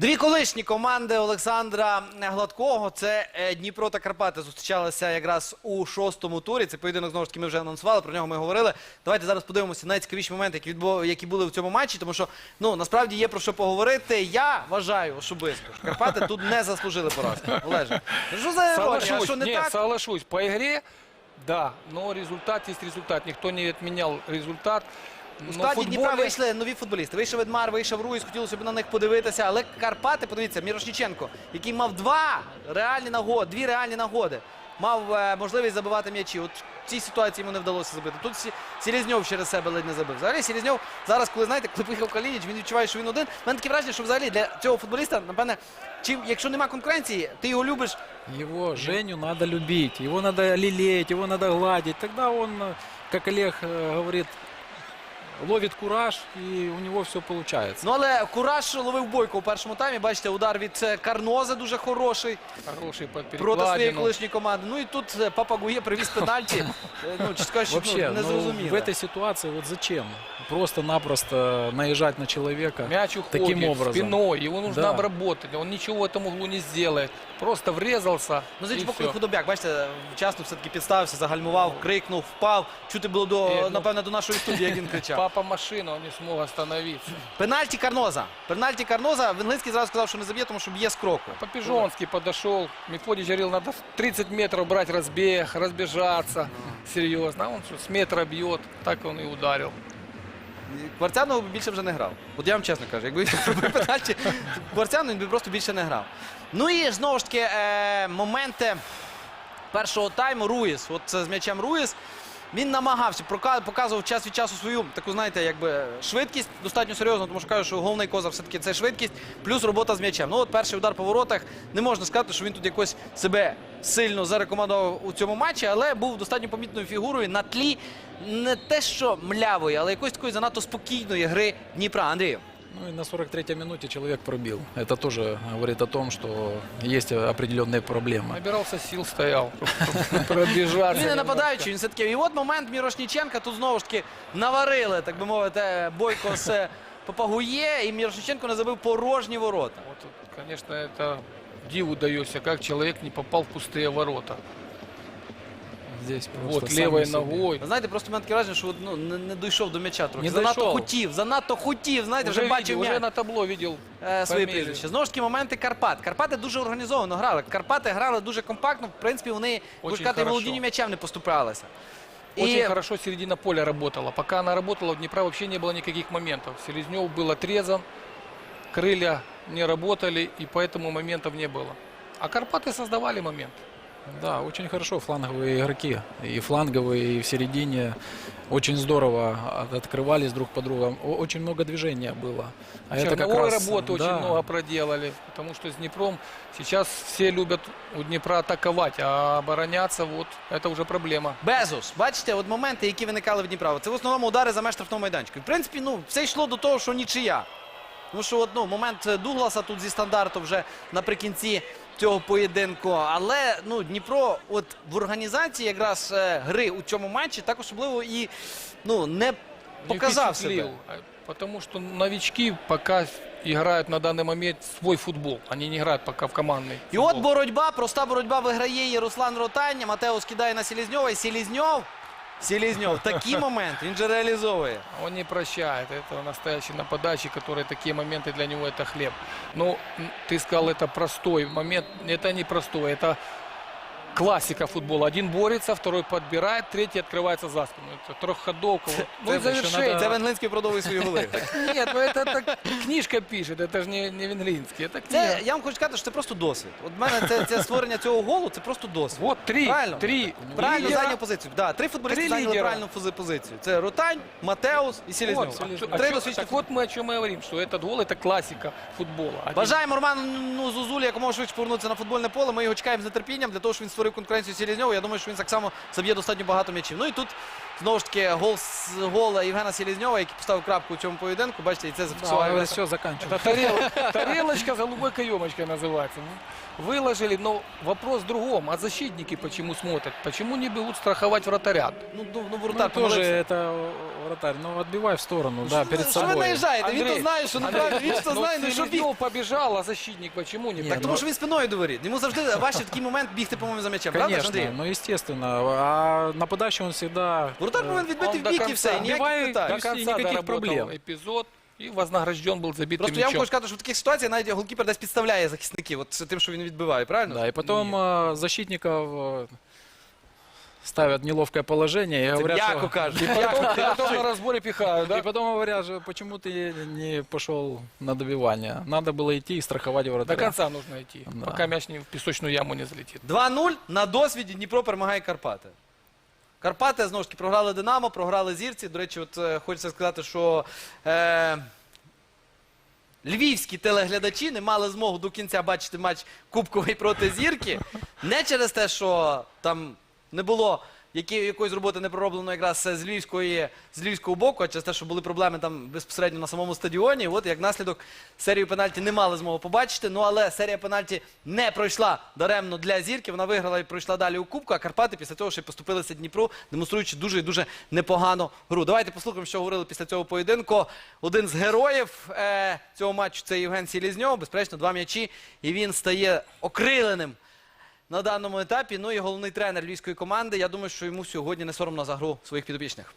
Дві колишні команди Олександра Гладкого. Це е, Дніпро та Карпати зустрічалися якраз у шостому турі. Це поєдинок знову ж таки ми вже анонсували. Про нього ми говорили. Давайте зараз подивимося на найцікавіші моменти, які відбу... які були в цьому матчі, тому що ну насправді є про що поговорити. Я вважаю особисто, що Карпати тут не заслужили поразки. Олеже, ну що за іронія? А що не нет, так? соглашусь. По игре, да, но результат есть результат. Никто не отменял результат. У Но в складі Дніпра вийшли нові футболісти. Вийшов Едмар, вийшов Руїс, хотілося б на них подивитися. Але Карпати, подивіться, Мірошніченко, який мав два реальні нагоди, дві реальні нагоди. Мав е, можливість забивати м'ячі. От в цій ситуації йому не вдалося забити. Тут Сі- Селізньов через себе ледь не забив. Взагалі Селізньов зараз, коли знаєте, коли поїхав Калініч, він відчуває, що він один. У мене таке враження, що взагалі для цього футболіста, напевне, чим, якщо нема конкуренції, ти його любиш. Его, Женю, надо любить, его надо лелеять, его надо гладить. Тогда он, э, как Олег э, говорит, ловит кураж, і у нього все виходить. Ну але Кураж ловив бойко у першому таймі. Бачите, удар від е, Карноза дуже хороший. хороший проти своєї колишньої команди. Ну і тут е, Папа Гує привіз пенальті. Ну, чи скажеш, ну, не ну, зрозуміло. в цій ситуації от зачем? Просто-напросто наезжать на человека. Мяч уходит Таким образом. спиной, его нужно Да. обработать. Он ничего в этом углу не сделает. Просто врезался. Ну, з и іншого боку, всё. худобяк, бачите, вчасно все-таки підставився, загальмував, крикнув, впав. Чути було до, Е, ну, напевне, до нашої студії, як він кричав. Папа машина, он не смог остановиться. Пенальті Карноза. Пенальті Карноза. Венглинський зразу сказав, що не заб'є, тому що б'є з кроку. По-пижонски подошел. Мефодич говорил, надо 30 метров брать разбег, разбежаться. Серьезно. А он что, с метра бьет. Так он и ударил. Кварцяну більше вже не грав. От я вам чесно кажу, якби пенальті, Кварцяну він би просто більше не грав. Ну і знову ж таки е, моменти першого тайму Руїс. От з м'ячем Руїс. Він намагався, показував час від часу свою таку, знаєте, якби швидкість достатньо серйозно, тому що кажу, що головний козир все-таки це швидкість, плюс робота з м'ячем. Ну от перший удар по воротах. Не можна сказати, що він тут якось себе сильно зарекомендував у цьому матчі, але був достатньо помітною фігурою на тлі не те, що млявої, але якоїсь такої занадто спокійної гри Дніпра. Андрію. Ну и на 43-й минуте человек пробил. Это тоже говорит о том, что есть определенные проблемы. Набирался сил, стоял. Пробежаться. Він не немножко. нападаючий, він все-таки. І от момент Мірошніченка тут знову ж таки наварили, так би мовити, бойко з Попагує, і Мірошніченко не забив порожні ворота. Вот, тут, конечно, это диву даешься, как человек не попал в пустые ворота. Здесь просто Вот сами левой себе. ногой. Ви знаєте, просто в мене таке враження, що от, ну, не, не дійшов до м'яча трохи. Не занадто дійшов. хотів, занадто хотів, знаєте, вже, Уже, бачив видел, уже м'яч. на табло видел. е, свої фамілію. прізвища. Знову ж таки, моменти Карпат. Карпати дуже організовано грали. Карпати грали дуже компактно. В принципі, вони, можна Очень сказати, і хорошо. володінням м'ячем не поступалися. Очень хорошо середина поля работала. Пока она работала, у Днепра вообще не было никаких моментов. Селезнев был отрезан, крылья не работали, и поэтому моментов не было. А Карпаты создавали момент. Да, очень хорошо фланговые игроки. И фланговые, и в середине. Очень здорово от- открывались друг по другу. О- Очень много движения было. А это как Черновой раз... работы да, очень много проделали, потому что с Днепром сейчас все любят у Днепра атаковать, а обороняться вот это уже проблема. Безус, бачите, от моменти, які виникали в Дніпра. Це в основному удари за меж штрафного майданчика. І, В принципі, ну, все йшло до того, що нічия. Ну що, от, ну, момент Дугласа тут зі стандарту вже наприкінці цього поєдинку. Але ну, Дніпро от в організації якраз е, гри у цьому матчі так особливо і ну, не Не показав впечатлил, себе. Потому что новички пока играют на данный момент свой футбол. Они не играют пока в командный І от боротьба, проста боротьба виграє її Руслан Ротання. Матеус кидає на Селізньова. І Селізньов, Селізньов, такий момент він же реалізовує. Он не прощает. Это настоящий нападающий, который такие моменты для него это хлеб. Ну, м, ты сказал, это простой момент. Это не простой, это классика футбола. Один борется, второй подбирает, третий открывается за спину. Это трехходовка. Вот. Ну и Это еще завершение. Це Венглинський продовжує свої голи. Нет, ну это, это книжка пишет, это же не, не Венглинский, это книга. Це я вам хочу сказати, що це просто досвід. От в мене це, це створення цього голу, це просто досвід. Вот три, Правильно? три. Правильно лидера. зайняв позицію. Да, три футболісти Три зайняли лідера. правильну фузи- позицію. Це Ротань, Матеус і Селізньов. Вот, а чё- а Три чё- досвідчені так вот мы о чем и говорим, что этот гол это классика футбола. Один- Бажаємо Роману Зузулі якомога швидше повернутися на футбольне поле. Ми його чекаємо з нетерпінням для того, щоб він створив конкуренцію Селізньову. Я думаю, що він так само заб'є достатньо багато м'ячів. Ну і тут Знову ж таки, гол, з- гол Євгена Селізньова, який поставив крапку у цьому поєдинку. Бачите, і це Да, зафіксував. он все заканчивает. Это тарел- тарелочка за любой каемочкой называется. Ну, Выложили, но вопрос в другом. А защитники почему смотрят? Почему не берут страховать вратаря? Ну, ну, ну Ну, воротар тоже помилився. это вратарь. Ну, отбивай в сторону, да, перед Що ви собой. наїжджаєте? Він то Андрей, знає, що неправильно, він ж то Но знає, ну що біг. Селезнев побежал, а защитник почему не Нет, Так побежал? тому що він спиною до воріт. Йому завжди важче в такий момент бігти, по-моєму, за м'ячем. Правда ж, Конечно, Андрій? ну естественно. А нападающий он всегда... Воротар э, повинен відбити Он в до бік і конца. все, і ніяких Вбиває питань. До есть и конца никаких доработал проблем. эпизод и вознагражден был забитым Просто я вам мячом. хочу сказати, що в таких ситуаціях навіть голкіпер десь підставляє захисників, от тим, що він відбиває, правильно? Да, и потом э, защитников э, ставят в неловкое положение и Це говорят, м'яко что... кажуть. И потом, и потом на разборе пихают, да? И потом говорят, же, почему ты не пошел на добивание. Надо было идти и страховать До вратаря. конца нужно идти, Да. пока мяч не в песочную яму не залетит. 2-0 на досвіді Дніпро перемагає Карпати. Карпати знову ж таки програли Динамо, програли зірці. До речі, от е, хочеться сказати, що е, львівські телеглядачі не мали змогу до кінця бачити матч Кубковий проти зірки. Не через те, що там не було які, якоїсь роботи не пророблено якраз з львівської з львівського боку, а через те, що були проблеми там безпосередньо на самому стадіоні. От як наслідок серію пенальті не мали змогу побачити. Ну але серія пенальті не пройшла даремно для зірки. Вона виграла і пройшла далі у Кубку. А Карпати після того ще й поступилися Дніпру, демонструючи дуже і дуже непогану гру. Давайте послухаємо, що говорили після цього поєдинку. Один з героїв е, цього матчу це Євген Сілізньов. Безперечно, два м'ячі, і він стає окриленим на даному етапі. Ну і головний тренер львівської команди. Я думаю, що йому сьогодні не соромно за гру своїх підопічних.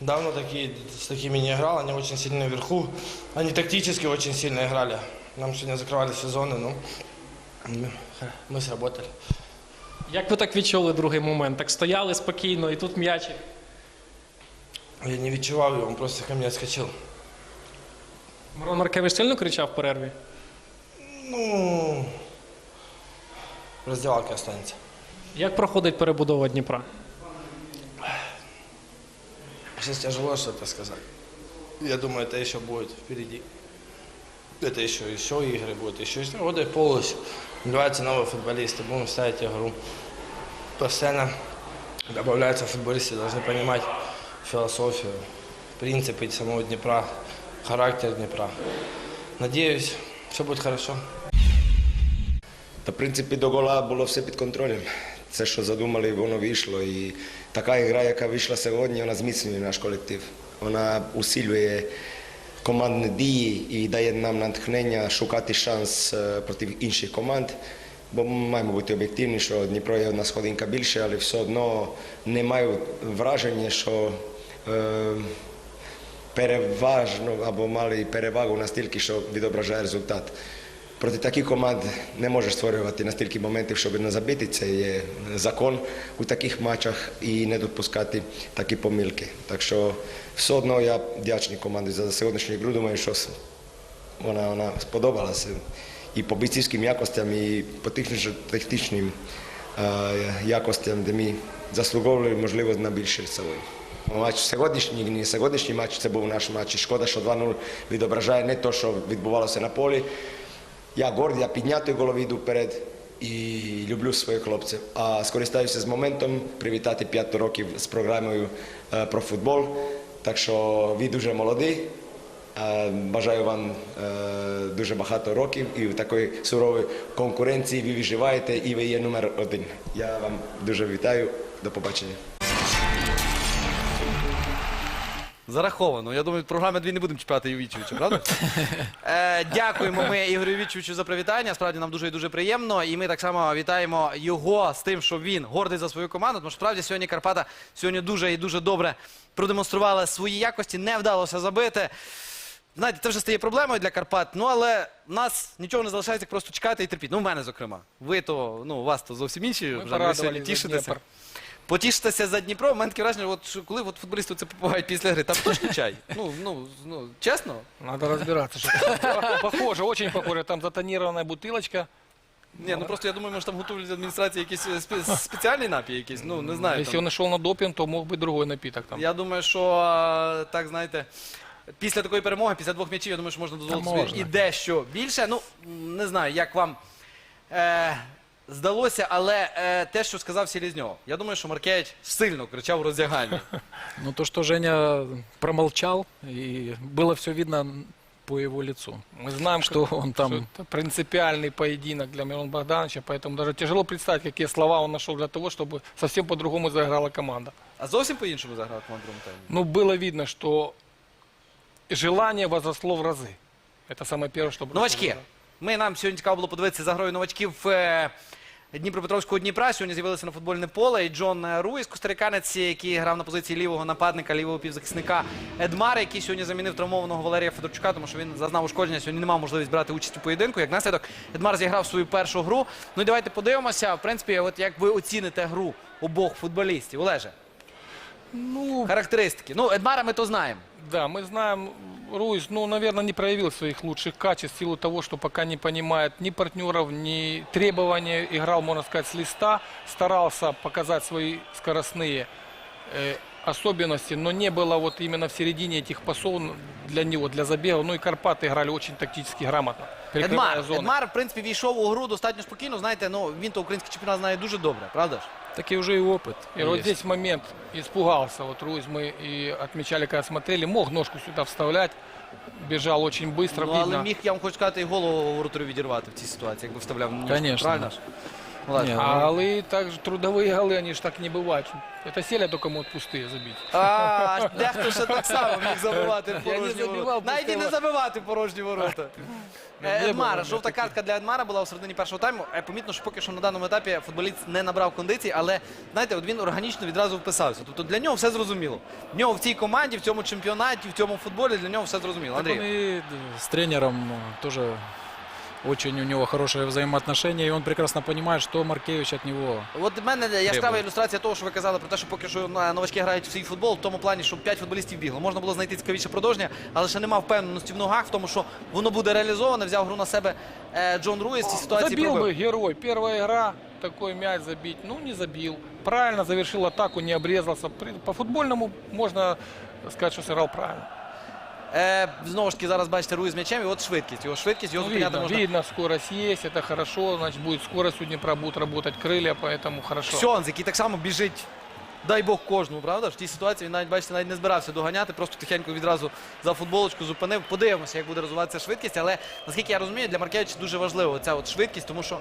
Давно такие, с такими не играл, они очень сильно вверху. Они тактически очень сильно играли. Нам сегодня закрывали сезоны, ну, мы- мы сработали. Як ви так відчули другий момент? Так стояли спокійно, і тут м'яч. Я не відчував его, он просто ко мне отскочил. Мирон Маркевич сильно кричав в перерві? Ну, в раздевалке останется. Як проходить перебудова Дніпра? Сейчас тяжело что-то сказать. Я думаю, это еще будет впереди. Это еще, еще игры будут, еще есть годы полностью. Набиваются новые футболисты, будем ставить игру. Постоянно добавляются футболисты, должны понимать философию, принципы самого Днепра, характер Днепра. Надеюсь, все будет хорошо. Та, в принципі, до гола було все під контролем. Це, що задумали, воно вийшло. І така гра, яка вийшла сьогодні, вона зміцнює наш колектив. Вона усилює командні дії і дає нам натхнення шукати шанс е, проти інших команд. Бо ми маємо бути об'єктивні, що Дніпро є одна сходинка більше, але все одно не маю враження, що е, переважно або мали перевагу настільки, що відображає результат. Проти таких команд не можеш створювати настільки моментів, щоб не забити. Це є закон у таких матчах і не допускати такі помилки. Так що все одно я вдячний команді за сьогоднішню гру. Думаю, що вона, вона сподобалася і по бійцівським якостям, і по технічним е, якостям, де ми заслуговували, можливо, на більше сьогодні. Матч сьогоднішній, сьогоднішній матч, це був наш матч. Шкода, що 2-0 відображає не те, що відбувалося на полі. Я горд, я піднятий голові йду вперед і люблю своїх хлопців. А скористаюся з моментом привітати 5 років з програмою про футбол. Так що ви дуже молоді. Е, Бажаю вам дуже багато років і в такої суровій конкуренції ви виживаєте і ви є номер один. Я вам дуже вітаю. До побачення. Зараховано. Я думаю, програми дві не будемо чіпати Ювічевича, правда? е, дякуємо ми Ігорю Ювічевичу за привітання. Справді нам дуже і дуже приємно. І ми так само вітаємо його з тим, що він гордий за свою команду. Тому що справді сьогодні Карпата сьогодні дуже і дуже добре продемонстрували свої якості. Не вдалося забити. Знаєте, це вже стає проблемою для Карпат. Ну але в нас нічого не залишається, як просто чекати і терпіти. Ну, в мене, зокрема. Ви то, ну, у вас то зовсім інші. Вже, ви сьогодні тішитеся. Потішитися за Дніпро, в мене таке враження, от, що коли от футболісти це попивають після гри, там точно чай. Ну, ну, ну, чесно. Надо разбираться. что- Похоже, очень похоже. Там затонированная бутылочка. Ні, ну просто я думаю, може там готують адміністрації якийсь е, спе- спеціальний напій якийсь, ну, не знаю. Если там. он и на допинг, то мог быть другой напиток там. Я думаю, що е, так, знаєте, після такої перемоги, після двох м'ячів, я думаю, що можна дозволити Та собі можна. і дещо більше. Ну, м, не знаю, як вам. Е, здалося, але е, те, що сказав Селізньов, я думаю, що Маркевич сильно кричав у роздягальні. Ну, то, что Женя промолчал, и было все видно по его лицу. Мы знаем, Что как- он там- что это принципиальный поединок для Мирона Богдановича, поэтому даже тяжело представить, какие слова он нашел для того, чтобы совсем по-другому заиграла команда. А зовсім по-іншому заграв команда в другому таймі. Ну, было видно, что желание возросло в разы. Это самое первое, что... бросило в Новачки. глаза. Ми нам сьогодні цікаво було подивитися за грою новачків е, Дніпропетровського Дніпра. Сьогодні з'явилися на футбольне поле. І Джон е, Руїс, костариканець, який грав на позиції лівого нападника, лівого півзахисника Едмара, який сьогодні замінив травмованого Валерія Федорчука, тому що він зазнав ушкодження. Сьогодні не мав можливість брати участь у поєдинку. Як наслідок, Едмар зіграв свою першу гру. Ну і давайте подивимося. В принципі, от як ви оціните гру обох футболістів. Олеже, Ну, характеристики. Ну, Едмара ми то знаємо. Да, мы знаем, Руис, ну, наверное, не проявил своих лучших качеств в силу того, что пока не понимает ни партнеров, ни требований. Играл, можно сказать, с листа, старался показать свои скоростные э, особенности, но не было вот именно в середине этих пасов для него, для забега. Ну и Карпаты играли очень тактически грамотно, перекрывая Едмар, зоны. Едмар, в принципі, війшов у гру достатньо спокійно. Знаєте, ну він то український чемпіонат знає дуже добре, правда ж? Так и уже и опыт. И вот есть. здесь момент испугался. Вот Руиз мы и отмечали, когда смотрели, мог ножку сюда вставлять. Бежал очень быстро, Ну, але видно. міг, я вам хочу сказати, і голову воротарю відірвати в цій ситуації, якби вставляв ніжку. Конечно. Правильно ж? Олеж? Ні, А голы, также трудовые голы, они же так не бывают. Это Селя только могут пустые забить. А, дехто ще так само міг забивати в Я не порожні забивав, ворота. Навіть і не пускай- забивати в порожні ворота. Е, не Едмара, було жовта картка для Едмара була у середині першого тайму. Е, Помітно, що поки що на даному етапі футболіст не набрав кондиції, але знаєте, от він органічно відразу вписався. Тобто для нього все зрозуміло. В нього в цій команді, в цьому чемпіонаті, в цьому футболі для нього все зрозуміло. Так он Андрій. и э, с тренером э, тоже очень у него хорошие взаимоотношения, и он прекрасно понимает, что Маркевич от него От в мене яскрава ілюстрація того, що ви казали про те, що поки що новачки грають в свій футбол, в тому плані, що 5 футболістів бігло. Можна було знайти цікавіше продовження, але ще нема впевненості в ногах в тому, що воно буде реалізоване. Взяв гру на себе е, Джон Руїс в цій ситуації. Забил пробив. бы герой. Первая игра, такой мяч забить. Ну, не забил. Правильно завершил атаку, не обрезался. По футбольному можно сказать, что сыграл правильно. Е, знову ж таки, зараз бачите Руїс з м'ячем, і от швидкість. Його швидкість, його Ну, зупиняти видно, можна. видно, скорость есть, это хорошо. Значит, будет скорость у Днепра, будут работать крылья, поэтому хорошо. Сьонз, який так само біжить. Дай Бог кожному, правда? В тій ситуації він навіть бачите, навіть не збирався доганяти, просто тихенько відразу за футболочку зупинив. Подивимося, як буде розвиватися швидкість. Але наскільки я розумію, для Маркевича дуже важлива ця от швидкість, тому що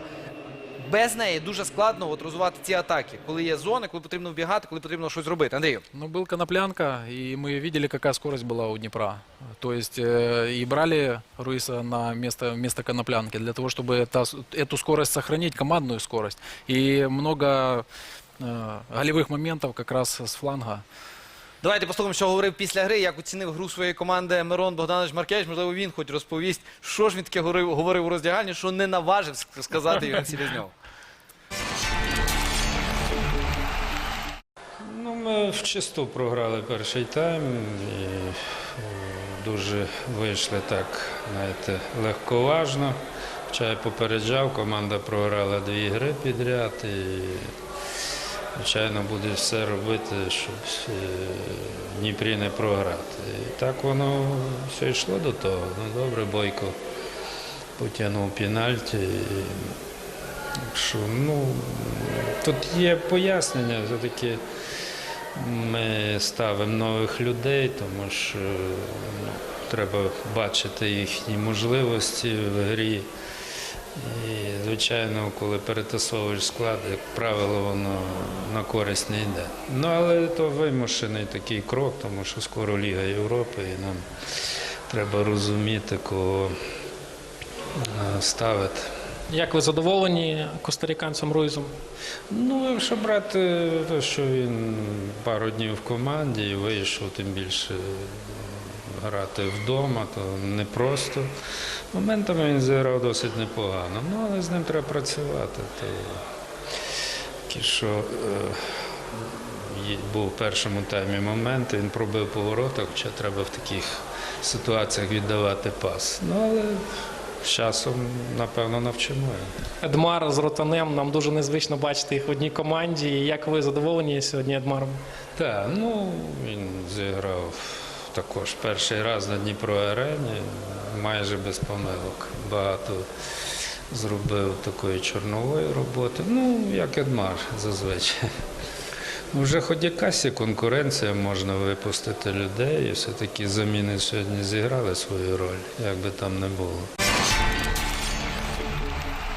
без неї дуже складно от розвивати ці атаки, коли є зони, коли потрібно вбігати, коли потрібно щось робити. Андрію. Ну, был Коноплянка, и мы видели, какая скорость была у Днепра. То есть э, и брали Руиса на место, место Коноплянки для того, чтобы это, с- эту скорость сохранить, командную скорость. И много э, голевых моментов как раз с фланга. Давайте послухаємо, що говорив після гри, як оцінив гру своєї команди Мирон Богданович Маркевич. Можливо, він хоч розповість, що ж він таке говорив, у роздягальні, що не наважив сказати Євген Селезньов. Ну, ми вчисту програли перший тайм і е, дуже вийшли так, знаєте, легковажно. Я попереджав, команда програла дві гри підряд і, звичайно, буде все робити, щоб е, Дніпрі не програти. І так воно все йшло до того. Ну, добре, Бойко потягнув пенальті. Що, ну, тут є пояснення, все-таки ми ставимо нових людей, тому що ну, треба бачити їхні можливості в грі. І, звичайно, коли перетасовуєш склад, як правило, воно на користь не йде. Ну, але то вимушений такий крок, тому що скоро Ліга Європи, і нам треба розуміти, кого е, ставити. Як ви задоволені костариканцем Руїзом? Ну, якщо брати те, що він пару днів в команді і вийшов, тим більше грати вдома, то непросто. Моментами він зіграв досить непогано. Ну, але з ним треба працювати. То, що е, був в першому таймі момент, він пробив повороток, хоча треба в таких ситуаціях віддавати пас. Ну, але з часом, напевно, навчимо. Едмар з Ротанем, нам дуже незвично бачити їх в одній команді. Як ви задоволені сьогодні Едмаром? Так, ну він зіграв також перший раз на Дніпро арені, майже без помилок. Багато зробив такої чорнової роботи. Ну, як Едмар зазвичай. Вже хоч якась конкуренція, можна випустити людей, і все-таки заміни сьогодні зіграли свою роль, як би там не було.